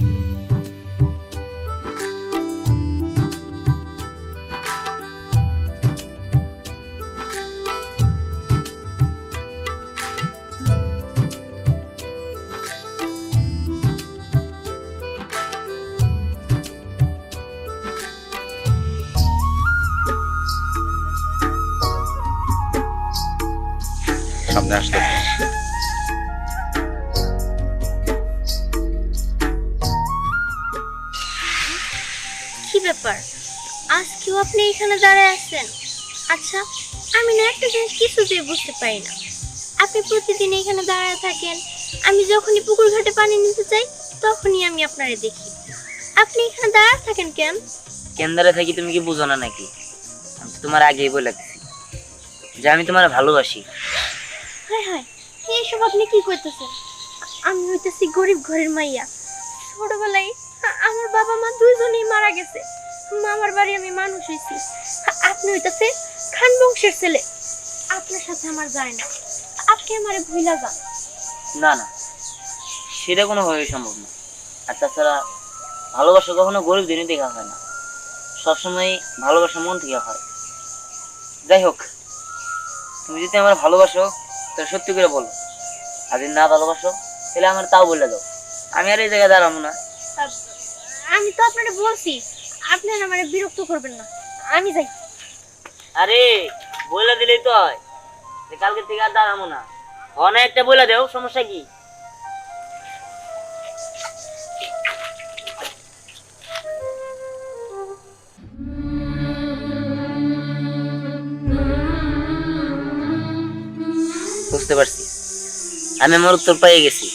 সামনে ব্যাপার। আজকেও আপনি এখানে দাঁড়ায় আছেন। আচ্ছা আমি না একটা জিনিস কিছুতেই বুঝতে পারি না। আপনি প্রতিদিন এখানে দাঁড়ায় থাকেন। আমি যখনই পুকুর ঘাটে পানি নিতে যাই তখনই আমি আপনারে দেখি। আপনি এখানে দাঁড়ায় থাকেন কেন? কেন্দ্রে থাকি তুমি কি বুঝো না নাকি? আমি তোমার আগেই বলে যে আমি তোমার ভালোবাসি। হায় হায় এইসব আপনি কি করতেছেন আমি হইতেছি গরিব ঘরের মাইয়া। ছোটবেলায় আমার বাবা মা দুইজনেই মারা গেছে। মামার বাড়ি আমি মানুষ হয়েছি। আপনি হইতেছে খান বংশের ছেলে। আপনার সাথে আমার যায় না। আপনি আমারে ভুইলা যান। না না। সেটা কোনোভাবেই সম্ভব না। আর তাছাড়া ভালোবাসা কখনো গরিব দিনই দেখা হয় না। সবসময় ভালোবাসা মন থেকে হয়। যাই হোক তুমি যদি আমার ভালোবাসো তাহলে সত্যি করে বলো। আর যদি না ভালোবাসো তাহলে আমার তাও বলে দাও। আমি আর এই জায়গায় দাঁড়াবো না। আমি তো আপনারে বলছি আপনি আর আমারে বিরক্ত করবেন না। আমি যাই। আরে বলে দিলেই তো হয়। যে কালকে থেকে আর দাঁড়াবো না। অনেক একটা বলে দেও সমস্যা কি? বুঝতে পারছি। আমি আমার উত্তর পেয়ে গেছি।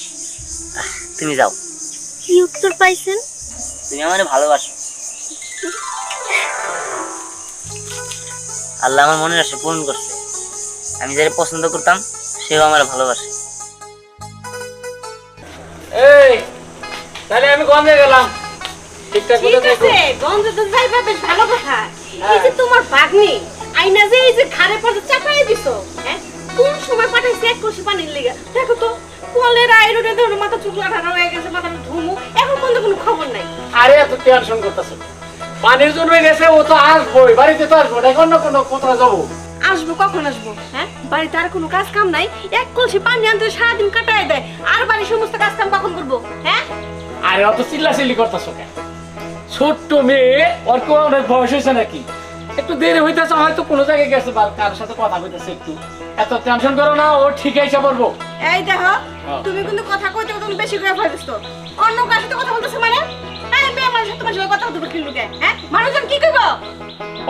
তুমি যাও। কি উত্তর পাইছেন? তুমি আমার ভালোবাসো। আল্লাহ আমার মনের আশা পূরণ করছে। আমি যারা পছন্দ করতাম সেও আমার ভালোবাসে। এই তাহলে আমি গন্ধে গেলাম। ঠিকঠাক ঠিক আছে গন্ধ তো যাইবা বেশ ভালো কথা। এই যে তোমার বাগনি আইনা যে এই যে ঘাড়ে পড়ে চাপাই দিছো হ্যাঁ? কোন সময় পাঠাইছে? এক কষি পানির লেগে। দেখো তো কলের আইরনে ধরো মাথা চুকলা ঠান্ডা হয়ে গেছে মাথাটা ধুমু। এখন পর্যন্ত কোনো খবর নাই। আরে এত টেনশন করতেছো। পানির জন্য গেছে ও তো আসবোই বাড়িতে তো আসব না এখন না কোনো কোথাও যাব? আসব কখন আসব? হ্যাঁ? বাড়িতে আর কোনো কাজ কাম নাই? এক কলসি পানি আনতে সারাদিন কাটায় দেয় আর বাড়ির সমস্ত কাজ কাম কখন করব হ্যাঁ? আরে অত চিল্লা চিল্লি করতেছো কেন? ছোট্ট মেয়ে ওর কেউ অনেক বয়স হয়েছে নাকি? একটু দেরি হইতেছে হয়তো কোনো জায়গায় গেছে বা কার সাথে কথা হইতেছে একটু। এত টেনশন করো না ও ঠিক এসে পড়ব। এই দেখো হ্যাঁ। তুমি কিন্তু কথা কইতে বেশি করে ফেলছ অন্য কার সাথে কথা বলতেছো মানে? তোমার কথা বলতে কি? হ্যাঁ? মানুষজন কি করব?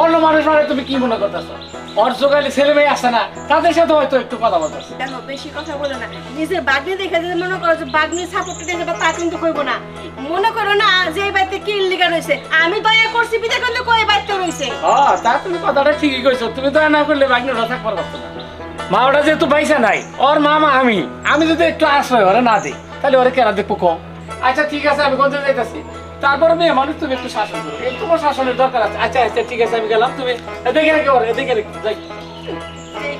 অন্য মানুষ মানে তুমি কি মনে করতেছো? ওর ছেলে মেয়ে আসে না তাদের সাথে হয়তো একটু কথা বলতেছে। দেখো বেশি কথা বলো না। নিজের বাগনি দেখে যদি মনে করো যে বাগনি সাপোর্ট দিয়ে যাবে তা কিন্তু কইবো না। মনে করো না যে এই বাড়িতে কি লিগা রয়েছে। আমি দয়া করছি বিদে কিন্তু কই বাড়িতে রয়েছে? হ্যাঁ তা তুমি কথাটা ঠিকই কইছো। তুমি তো না করলে করবার পারতো না। মা ওটা যেহেতু পয়সা নাই ওর মামা আমি। আমি যদি একটু আশ্রয় ওরা না দিই তাহলে ওরা কেনা দেখব কম? আচ্ছা ঠিক আছে আমি কোনটা যাইতেছি? তারপরে মেয়ে মানুষ তুমি একটু শাসন করো। এই তোমার শাসনের দরকার আছে। আচ্ছা আচ্ছা ঠিক আছে আমি গেলাম। তুমি এদিকে রেখে ওর এদিকে রেখে যাই।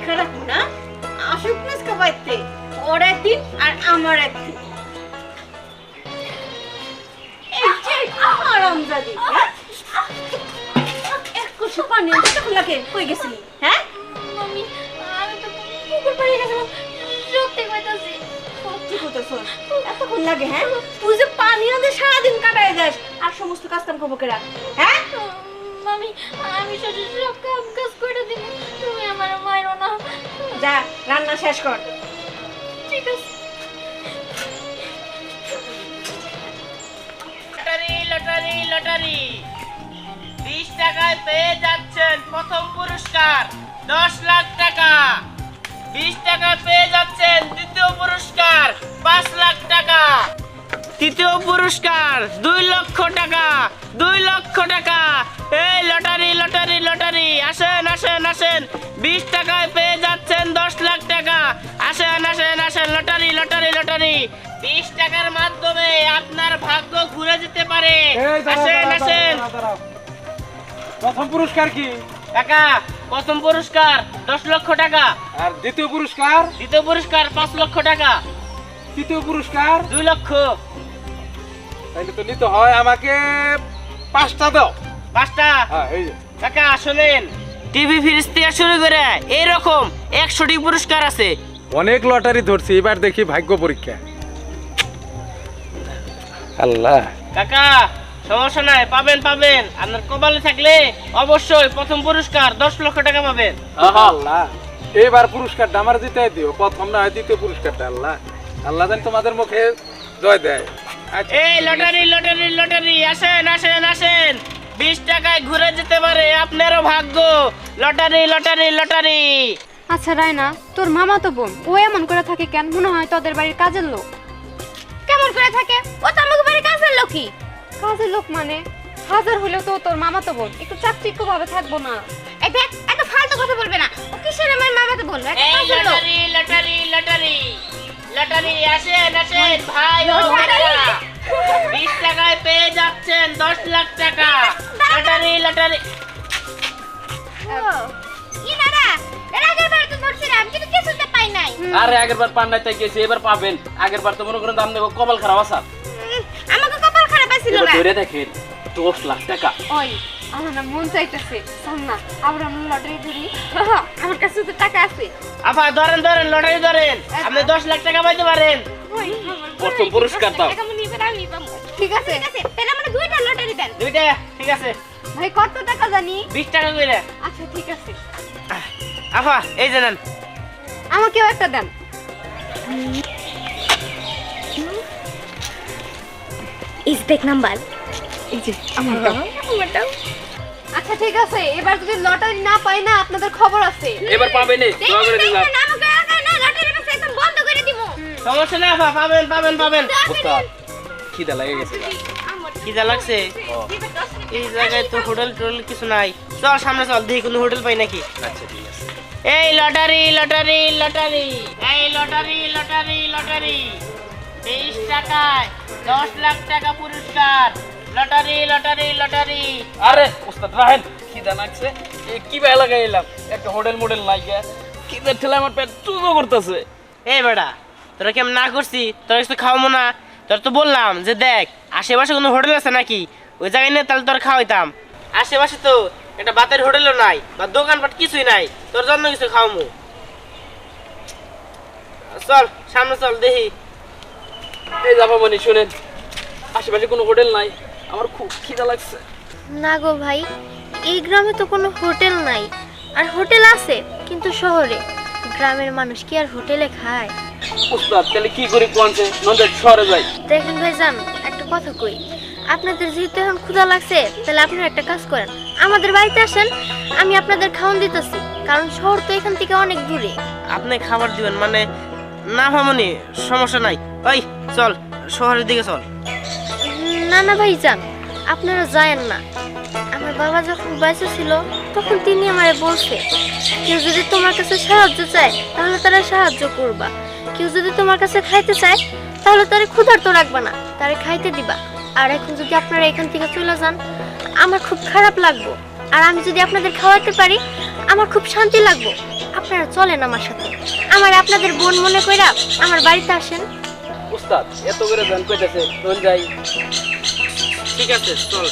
খারাপ না আসুক প্লিজ বাড়িতে ওর একদিন আর আমার একদিন। আরামজাদি হ্যাঁ? এক কষে পানি আনতে তখন কই গেছিলি হ্যাঁ? মামি আমি তো পুকুর পাড়ে গেছিলাম। সত্যি কইতাছি। এতক্ষণ লাগে হ্যাঁ? তুই যে পানি আনতে সারাদিন কাটায় যাস আর সমস্ত কাজ কাম করব কেরা? হ্যাঁ? মামি আমি শুধু সব কাম কাজ করে দিব তুমি আমার মায়ের না। যা রান্না শেষ কর। ঠিক আছে। Lottery lottery lottery. বিশ টাকায় পেয়ে যাচ্ছেন প্রথম পুরস্কার দশ লাখ টাকা। বিশ টাকায় পেয়ে তৃতীয় পুরস্কার দুই লক্ষ টাকা দুই লক্ষ টাকা। এই লটারি লটারি লটারি। আসেন আসেন আসেন। বিশ টাকায় পেয়ে যাচ্ছেন দশ লাখ টাকা। আসেন আসেন আসেন। Lottery lottery lottery. বিশ টাকার মাধ্যমে আপনার ভাগ্য ঘুরে যেতে পারে। আসেন আসেন। প্রথম পুরস্কার কি? টাকা প্রথম পুরস্কার দশ লক্ষ টাকা। আর দ্বিতীয় পুরস্কার? দ্বিতীয় পুরস্কার পাঁচ লক্ষ টাকা। তৃতীয় পুরস্কার? দুই লক্ষ। তাইলে তো নিতে হয় আমাকে পাঁচটা দাও। পাঁচটা? হ্যাঁ এই যে। কাকা শোনেন টিভি ফ্রিজ থেকে শুরু করে এইরকম একশোটি পুরস্কার আছে। অনেক লটারি ধরছি এবার দেখি ভাগ্য পরীক্ষা। আল্লাহ। কাকা সমস্যা নাই পাবেন পাবেন। আপনার কপালে থাকলে অবশ্যই প্রথম পুরস্কার দশ লক্ষ টাকা পাবেন। আল্লাহ। এবার পুরস্কারটা আমার দিতে দিও প্রথম না হয় দ্বিতীয় পুরস্কারটা আল্লাহ। আল্লাহ জানি তোমাদের মুখে জয় দেয়। এই লটারি লটারি লটারি আসেন আসেন আসেন। বিশ টাকায় ঘুরে যেতে পারে আপনারও ভাগ্য। Lottery lottery lottery. আচ্ছা রায়না তোর মামা তো বোন। ও এমন করে থাকে কেন? মনে হয় তোদের বাড়ির কাজের লোক। কেমন করে থাকে? ও তো আমাকে বাড়ির কাজের লোকই। কাজের লোক মানে? হাজার হলেও তো তোর মামা তো বোন। একটু চাকচিক্য ভাবে থাকব না। এই দেখ এত ফালতু কথা বলবে না। ও কিসের আমার মামা তো বোন লটারি লটারি লটারি। লটারি আসেন আসেন ভাই ও? ভাইরা। বিশ টাকায় পেয়ে যাচ্ছেন দশ লাখ টাকা। Lottery lottery. আগের বার নাই। আরে আগের বার পান্ডায় তাই গেছি এবার পাবেন। আগের বার তো মনে করেন দাম দেখো কপাল খারাপ আসা আমাকে কপাল খারাপ আছিল না ধরে দেখেন দশ লাখ টাকা। ওই। আমার না মন চাইতেছে। শোন না আবার আমরা লটারি ধরি আমার কাছে তো টাকা আছে। আপা ধরেন ধরেন লটারি ধরেন। আপনি দশ লাখ টাকা পাইতে পারেন। ওই, আমার প্রথম বড় পুরস্কার দাও। টাকা এবার আমি পাবো। ঠিক আছে। তাহলে আমরা দুইটা লটারি দেন। দুইটা ঠিক আছে। ভাই কত টাকা জানি? বিশ টাকা করে আচ্ছা ঠিক আছে। আপা এই যে নেন। আমাকেও একটা দেন। ইসবেক নাম্বার। এই যে আমারটাও আমারটাও আচ্ছা ঠিক আছে। এবার যদি লটারি না পাই না আপনাদের খবর আছে। এবার পাবেন দোয়া করে দিলাম। আমাকে আগে না লটারি বেচে একদম বন্ধ করে দিব। সমস্যা নেই আপা পাবেন পাবেন পাবেন। খিদা লাগে গেছে কি যা লাগছে? এই জায়গায় তো হোটেল টোটেল কিছু নাই। চল সামনে চল দেখি কোনো হোটেল পাই নাকি। আচ্ছা ঠিক আছে। এই লটারি লটারি লটারি। এই লটারি লটারি লটারি। তেইশ টাকায় দশ লাখ টাকা পুরস্কার। Lottery lottery lottery. আরে ওস্তাদ রাহেন খিদা এ কি বেলা লাগাই এলাম একটা হোটেল মোটেল নাই গিয়া খিদা ঠেলে আমার পেট চুজো করতেছে। এই বেটা তোরা কেমন না করছি? তোরা কিছু খাওয়াবো না? তোর তো বললাম যে দেখ আশেপাশে কোনো হোটেল আছে নাকি? ওই জায়গায় নিয়ে তাহলে তোর খাওয়াইতাম। আশেপাশে তো একটা বাতের হোটেলও নাই বা দোকানপাট কিছুই নাই। তোর জন্য কিছু খাওয়াবো চল সামনে চল দেখি। এই যাব মানে শুনেন আশেপাশে কোনো হোটেল নাই। আমার খুব খিদা লাগছে। না গো ভাই এই গ্রামে তো কোনো হোটেল নাই। আর হোটেল আছে কিন্তু শহরে। গ্রামের মানুষ কি আর হোটেলে খায়? ওস্তাদ তাহলে কি করি কোয়ানছে নন্দের শহরে যাই। দেখেন ভাইজান একটা কথা কই। আপনাদের যেহেতু এখন ক্ষুধা লাগছে তাহলে আপনারা একটা কাজ করেন। আমাদের বাড়িতে আসেন আমি আপনাদের খাওয়ান দিতেছি কারণ শহর তো এখান থেকে অনেক দূরে। আপনি খাবার দিবেন মানে না মামনি সমস্যা নাই। ওই চল শহরের দিকে চল। না না ভাই যান আপনারা যায়েন না। আমার বাবা যখন বেঁচে ছিল, তখন তিনি আমারে বলছে, কেউ যদি তোমার কাছে সাহায্য চায়, তাহলে তারা সাহায্য করবা। কেউ যদি তোমার কাছে খাইতে চায়, তাহলে তারা ক্ষুধার্ত রাখবা না, তারা খাইতে দিবা। আর এখন যদি আপনারা এখান থেকে চলে যান, আমার খুব খারাপ লাগবো। আর আমি যদি আপনাদের খাওয়াতে পারি, আমার খুব শান্তি লাগবো। আপনারা চলেন আমার সাথে। আমার আপনাদের বোন মনে কইরা আমার বাড়িতে আসেন। ওস্তাদ এত করে কইতেছে যাই। ঠিক আছে চল।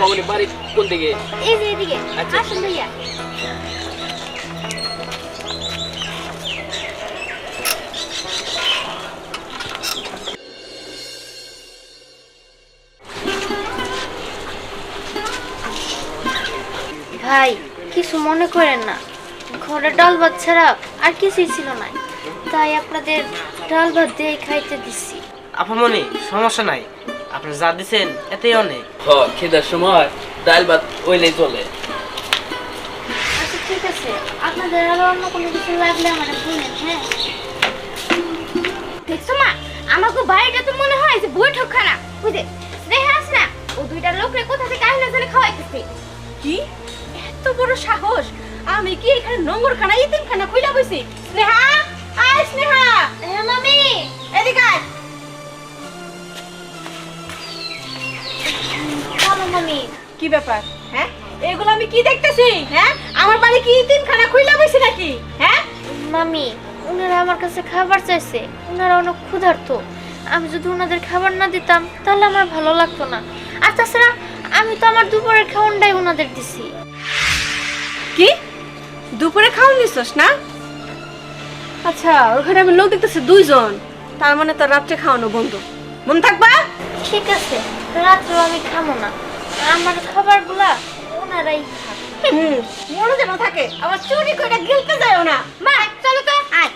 মানে বাড়ি কোন দিকে? এই যে এদিকে আসেন ভাইয়া। ভাই কিছু মনে করেন না। ঘরে ডাল ভাত ছাড়া আর কিছুই ছিল না। তাই আপনাদের ডাল ভাত দিয়ে খাইতে দিচ্ছি। আপামনি সমস্যা নাই। আপনি যা দিছেন এতেই অনেক। হ খিদার সময় ডাল ভাত ওই ওইলেই চলে। আচ্ছা ঠিক আছে। আপনাদের আরও অন্য কোনো কিছু লাগলে আমার বলবেন হ্যাঁ? দেখছ মা আমাকে বাড়িটা তো মনে হয় যে স্নেহা আছে না ও দুইটা লোকরে কোথা থেকে আইনা জানে খাওয়াইতেছে। কি? এত বড় সাহস। আমি কি এখানে নোংর খানা ইতিম খানা কইলা বইছি? স্নেহা আয় স্নেহা। হ্যাঁ মামি। এদিকে আয়। মামি কি ব্যাপার? হ্যাঁ? এগুলো আমি কি দেখতেছি? হ্যাঁ? আমার বাড়ি কি ইতিম খানা কইলা বইছি নাকি? হ্যাঁ? মামি ওনারা আমার কাছে খাবার চাইছে। ওনারা অনেক ক্ষুধার্ত। আমি যদি ওনাদের খাবার না দিতাম তাহলে আমার ভালো লাগতো না। আর তাছাড়া আমি তো আমার দুপুরের খাওয়ানটাই ওনাদের দিছি। কি? দুপুরে খাওয়ান দিছস না? আচ্ছা ওখানে আমি লোক দেখতেছি দুইজন। তার মানে তো রাত্রে খাওয়ানো বন্ধ। মন থাকবা? ঠিক আছে রাত্রেও আমি খাব না। আমার খাবারগুলা ওনারাই হুম মনে যেন থাকে আবার চুরি করে গিলতে যাও না। মা চলো তো আয়।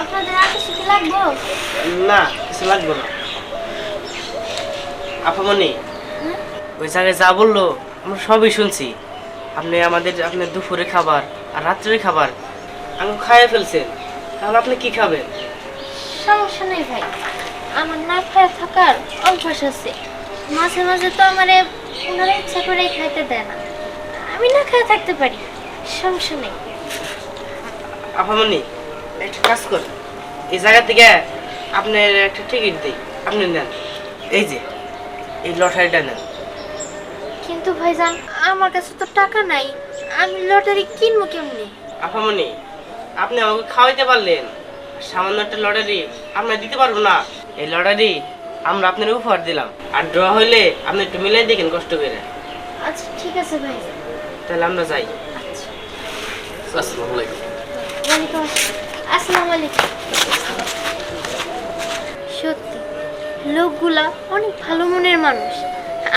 আপনাদের আর কিছু কি লাগবো? না কিছু লাগবে না। আপামনি ওই জায়গায় যা বলল আমরা সবই শুনছি। আপনি আমাদের আপনার দুপুরে খাবার আর রাত্রের খাবার আমি খাইয়ে ফেলছেন তাহলে আপনি কি খাবেন? সমস্যা নেই ভাই। আমার না খায় থাকার অভ্যাস আছে। মাঝে মাঝে তো আমারে ওনারা ইচ্ছা করে খাইতে দেয় না। আমি না খেয়ে থাকতে পারি। সমস্যা নেই। আপামনি একটা কাজ কর এই জায়গা থেকে আপনার একটা টিকিট দিই। আপনি নেন। এই যে এই লটারিটা নেন। কিন্তু ভাইজান আমার কাছে তো টাকা নাই। আমি লটারি কিনবো কেমনি? আপামনি আপনি আমাকে খাওয়াইতে পারলেন। সামান্য একটা লটারি আমরা দিতে পারব না। এই লটারি আমরা আপনার উপহার দিলাম। আর ড্র হইলে আপনি একটু মিলাই দেখেন কষ্ট করে। আচ্ছা ঠিক আছে ভাইজান তাহলে আমরা যাই। আচ্ছা। আসসালামু আলাইকুম। ওয়ালাইকুম আসসালামু আলাইকুম। সত্যি লোকগুলা অনেক ভালো মনের মানুষ।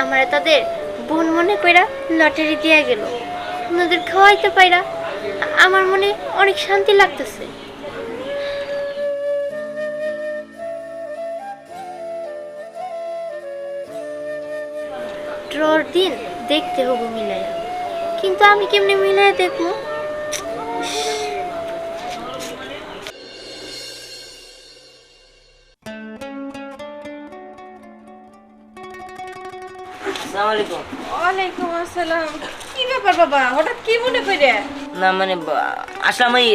আমার তাদের বোন মনে কইরা লটারি দিয়া গেল। ওনাদের খাওয়াইতে পাইরা আমার মনে অনেক শান্তি লাগতেছে। ড্রর দিন দেখতে হব মিলাইয়া কিন্তু আমি কেমনে মিলাইয়া দেখব? আসসালামু আলাইকুম। ওয়ালাইকুম আসসালাম। কি ব্যাপার বাবা? হঠাৎ কি মনে করে না মানে আসলাম ওই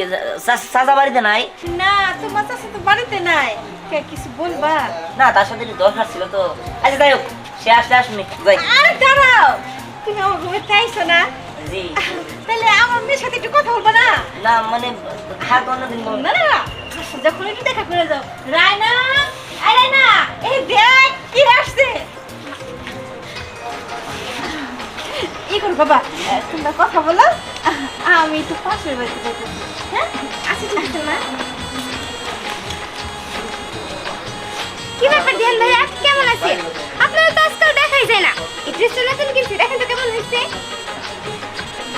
চাচা বাড়িতে নাই। না তোমার চাষা তো বাড়িতে নাই। কে কিছু বলবা? না তার সাথে দরকার ছিল তো। আচ্ছা যাই হোক সে আসলে আসুনি যাই। আরে দাঁড়াও! তুমি আমার ঘুমে চাইছো না। জি। তাহলে আমার মেয়ের সাথে একটু কথা বলবা না? না মানে থাক অন্যদিন বলব। না না না যখন একটু দেখা করে যাও। রায়না আরে রায়না এই দেখ কি আসছে? ই করো বাবা তোমরা কথা বলো। আমি একটু পাশের বাড়িতে যাইতেছি হ্যাঁ? আচ্ছা ঠিক আছে না কি ব্যাপার দিয়ান ভাইয়া কেমন আছেন আপনারা তো আজকাল দেখাই যায় না। এই ড্রেসটা নতুন কিনছি দেখেন তো কেমন হয়েছে।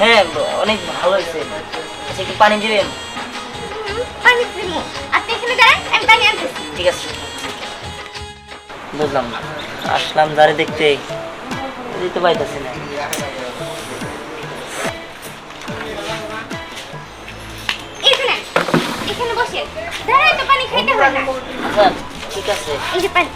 হ্যাঁ অনেক ভালো হয়েছে। আচ্ছা একটু পানি দিবেন পানি দিমু আপনি এখানে দাঁড়ান আমি পানি আনতেছি। ঠিক আছে। বুঝলাম না। আসলাম দাঁড়ে দেখতে। দিতে পাইতেছি না। বসে তো পানি খাইতে না। আচ্ছা ঠিক আছে। এই যে পানি।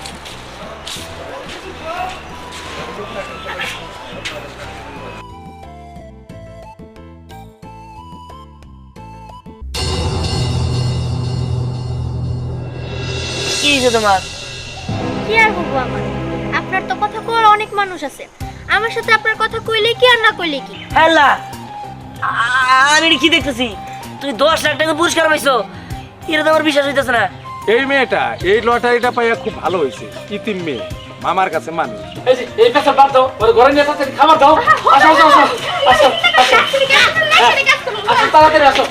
কি হয়েছে তোমার? কি আর বলব আমার? আপনার তো কথা কওয়ার অনেক মানুষ আছে। আমার সাথে আপনার কথা কইলে কি আর না কইলে কি? হ্যালা আমি কি দেখতেছি? তুই দশ লাখ টাকা পুরস্কার পাইছো। এটা তো আমার বিশ্বাস হইতেছে না। এই মেয়েটা এই লটারিটা পাইয়া খুব ভালো হয়েছে ইতিম মেয়ে মামার কাছে মানুষ। এই যে এই পেশা বাদ দাও ওর ঘরে নিয়ে তাড়াতাড়ি খাবার দাও। আসো আসো আসো আসো আসো। আসো তাড়াতাড়ি আসো।